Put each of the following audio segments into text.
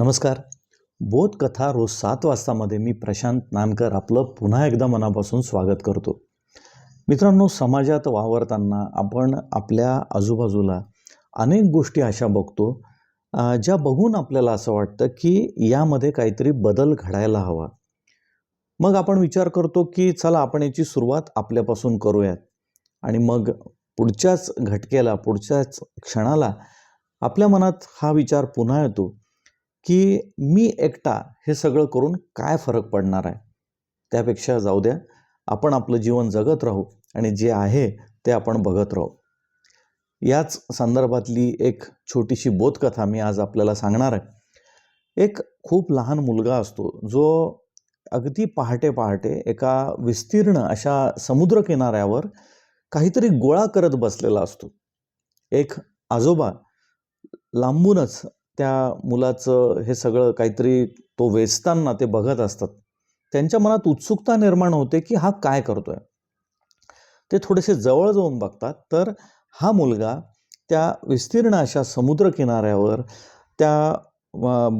नमस्कार. बोधकथा रोज सात वाजतामध्ये मी प्रशांत नानकर आपलं पुन्हा एकदा मनापासून स्वागत करतो. मित्रांनो समाजात वावरताना आपण आपल्या आजूबाजूला अनेक गोष्टी अशा बघतो ज्या बघून आपल्याला असं वाटतं की यामध्ये काहीतरी बदल घडायला हवा. मग आपण विचार करतो की चला आपण याची सुरुवात आपल्यापासून करूयात. आणि मग पुढच्याच घटकेला पुढच्याच क्षणाला आपल्या मनात हा विचार पुन्हा येतो. की मी एकटा हे सगळं करून काय फरक पडणार आहे? त्यापेक्षा जाऊ द्या आपण आपलं जीवन जगत राहू आणि जे आहे ते आपण बघत राहू. याच संदर्भातली एक छोटीशी बोधकथा मी आज आपल्याला सांगणार आहे. एक खूप लहान मुलगा असतो जो अगदी पहाटे पहाटे एका विस्तीर्ण अशा समुद्रकिनाऱ्यावर काहीतरी गोळा करत बसलेला असतो. एक आजोबा लांबूनच त्या मुलाचं हे सगळं काहीतरी तो वेचताना ते बघत असतात. त्यांच्या मनात उत्सुकता निर्माण होते की हा काय करतोय? ते थोडेसे जवळ जाऊन बघतात तर हा मुलगा त्या विस्तीर्ण अशा समुद्रकिनाऱ्यावर त्या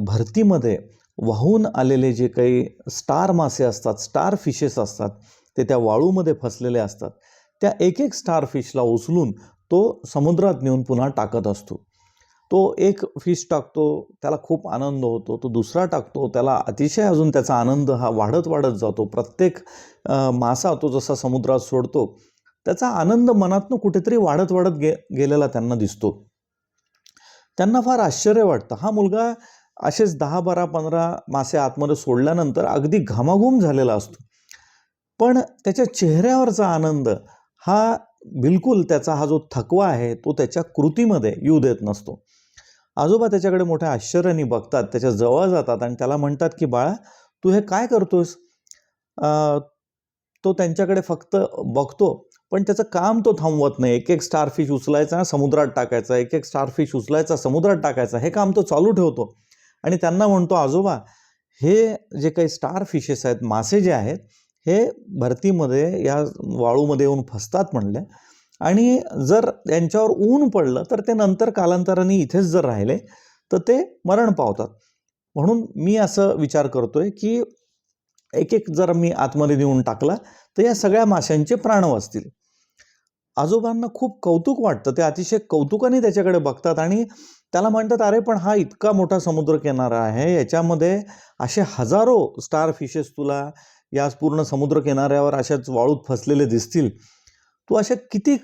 भरतीमध्ये वाहून आलेले जे काही स्टार मासे असतात स्टार फिशेस असतात ते त्या वाळूमध्ये फसलेले असतात. त्या एक एक स्टार फिशला उचलून तो समुद्रात नेऊन पुन्हा टाकत असतो. तो एक फिश टाकतो त्याला खूप आनंद होतो. तो दुसरा टाकतो त्याला अतिशय अजून त्याचा आनंद हा वाढत वाढत जातो. प्रत्येक मासा तो जसा समुद्रात सोडतो त्याचा आनंद मनातनं कुठेतरी वाढत वाढत गे गेलेला त्यांना दिसतो. त्यांना फार आश्चर्य वाटतं. हा मुलगा असेच दहा बारा पंधरा मासे आतमध्ये सोडल्यानंतर अगदी घामाघूम झालेला असतो. पण त्याच्या चेहऱ्यावरचा आनंद हा बिलकुल त्याचा हा जो थकवा आहे तो त्याच्या कृतीमध्ये येऊ देत नसतो. आजोबा त्याच्याकडे मोठ्या आश्चर्याने बघतात त्याच्याजवळ जातात आणि त्याला म्हणतात की बाळा तू हे काय करतोस तो त्यांच्याकडे फक्त बघतो पण त्याचं काम तो थांबवत नाही. एक एक स्टारफिश उचलायचा समुद्रात टाकायचा. एक एक स्टारफिश उचलायचा समुद्रात टाकायचा. हे काम तो चालू ठेवतो. आणि त्यांना म्हणतो आजोबा हे जे काही स्टार फिशेस आहेत मासे जे आहेत हे भरतीमध्ये या वाळूमध्ये येऊन फसतात म्हणले. आणि जर त्यांच्यावर ऊन पडलं तर ते नंतर कालांतराने इथेच जर राहिले तर ते मरण पावतात. म्हणून मी असं विचार करतोय की एक एक जर मी आतमध्ये नेऊन टाकला तर या सगळ्या माशांचे प्राण वाचतील. आजोबांना खूप कौतुक वाटतं. ते अतिशय कौतुकाने त्याच्याकडे बघतात आणि त्याला म्हणतात अरे पण हा इतका मोठा समुद्रकिनारा आहे याच्यामध्ये असे हजारो स्टार फिशेस तुला या पूर्ण समुद्र किनाऱ्यावर अशाच वाळूत फसलेले दिसतील. तू अशा किती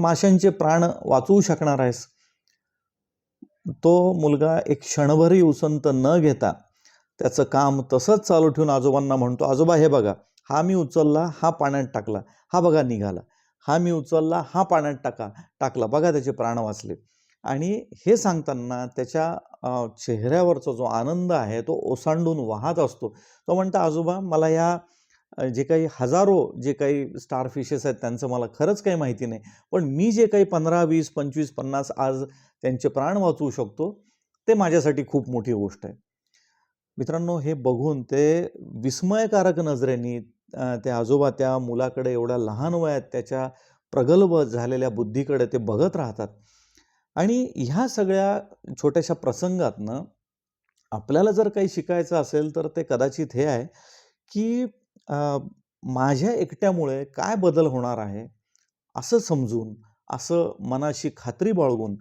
माशांचे प्राण वाचवू शकणार आहेस? तो मुलगा एक क्षणभरही उसंत न घेता त्याचं काम तसंच चालू ठेवून आजोबांना म्हणतो आजोबा हे बघा हा मी उचलला हा पाण्यात टाकला हा बघा निघाला. हा मी उचलला हा पाण्यात टाका टाकला बघा त्याचे प्राण वाचले. आणि हे सांगताना त्याच्या चेहऱ्यावरचा जो आनंद आहे तो ओसांडून वाहत असतो. तो म्हणता आजोबा मला या जे काही हजारो जे काही स्टार फिशेस आहेत त्यांचं मला खरंच काही माहिती नाही पण मी जे काही पंधरा वीस पंचवीस पन्नास आज त्यांचे प्राण वाचवू शकतो ते माझ्यासाठी खूप मोठी गोष्ट आहे. मित्रांनो हे बघून ते विस्मयकारक नजरेने ते आजोबा त्या मुलाकडे एवढ्या लहान वयात त्याच्या प्रगल्भ झालेल्या बुद्धीकडे ते बघत राहतात. आणि ह्या सगळ्या छोट्याशा प्रसंगातनं आपल्याला जर काही शिकायचं असेल तर ते कदाचित हे आहे की माझ्या एकट्यामुळे काय बदल होणार आहे असं समजून असं मनाशी खात्री बाळगून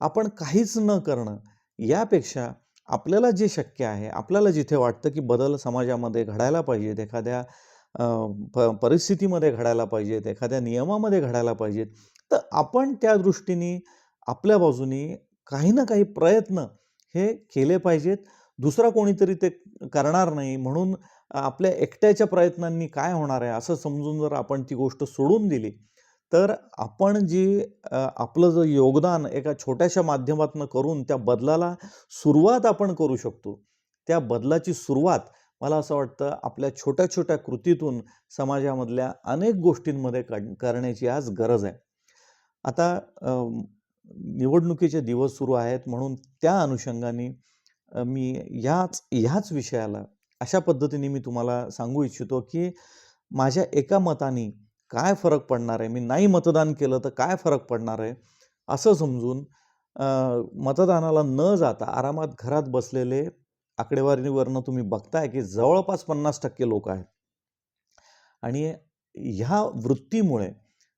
आपण काहीच न करणं यापेक्षा आपल्याला जे शक्य आहे आपल्याला जिथे वाटतं की बदल समाजामध्ये घडायला पाहिजेत एखाद्या प परिस्थितीमध्ये घडायला पाहिजेत एखाद्या नियमामध्ये घडायला पाहिजेत तर आपण त्या दृष्टीने आपल्या बाजूनी काही ना काही प्रयत्न हे केले पाहिजेत. दुसरा कोणीतरी ते करणार नाही. म्हणून आपल्या एकट्याच्या प्रयत्नांनी काय होणार आहे असं समजून जर आपण ती गोष्ट सोडून दिली तर आपण जी आपलं जे योगदान एका छोट्याशा माध्यमातून करून त्या बदलाला सुरुवात आपण करू शकतो. त्या बदलाची सुरुवात मला असं वाटतं आपल्या छोट्या छोट्या कृतीतून समाजामधल्या अनेक गोष्टींमध्ये करण्याची आज गरज आहे. आता निवडणुकीचे दिवस सुरू आहेत म्हणून त्या अनुषंगाने मी ह्याच ह्याच विषयाला अशा पद्धतीने मी तुम्हाला सांगू इच्छितो की माझ्या एका मताने काय फरक पडणार आहे? मी नाही मतदान केलं तर काय फरक पडणार आहे? असं समजून मतदानाला न जाता आरामात घरात बसलेले आकडेवारीवरनं तुम्ही बघताय की जवळपास पन्नास टक्के लोक आहेत. आणि ह्या वृत्तीमुळे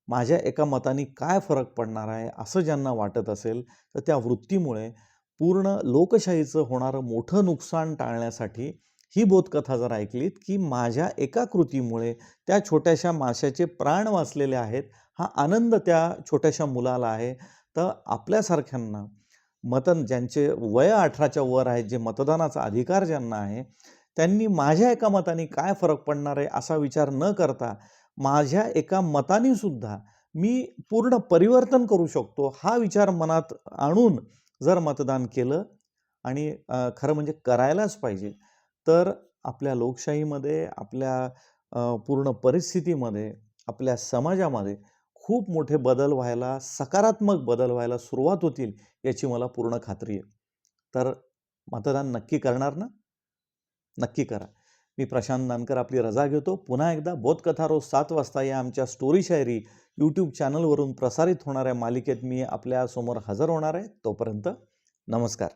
माझ्या एका मताने काय फरक पडणार आहे असं ज्यांना वाटत असेल तर त्या वृत्तीमुळे पूर्ण लोकशाहीचं होणारं मोठं नुकसान टाळण्यासाठी ही बोधकथा जर ऐकलीत की माझ्या एका कृतीमुळे त्या छोट्याशा माशाचे प्राण वाचलेले आहेत हा आनंद त्या छोट्याशा मुलाला आहे तर आपल्यासारख्यांना मतन ज्यांचे वय अठराच्या वर आहेत जे मतदानाचा अधिकार ज्यांना आहे त्यांनी माझ्या एका मताने काय फरक पडणार आहे असा विचार न करता माझ्या एका मताने सुद्धा मी पूर्ण परिवर्तन करू शकतो हा विचार मनात आणून जर मतदान केलं आणि खरं म्हणजे करायलाच पाहिजे तर आपल्या लोकशाहीमध्ये आपल्या पूर्ण परिस्थितीमध्ये आपल्या समाजामध्ये खूप मोठे बदल व्हायला सकारात्मक बदल व्हायला सुरुवात होतील याची मला पूर्ण खात्री आहे. तर मतदान नक्की करणार ना? नक्की करा. मी प्रशांत नानकर आपली रजा घेतो. पुन्हा एकदा बोधकथा रोज सात वाजता या आमच्या स्टोरी शायरी यूट्यूब चॅनलवरून प्रसारित होणाऱ्या मालिकेत मी आपल्यासमोर हजर होणार आहे. तोपर्यंत नमस्कार.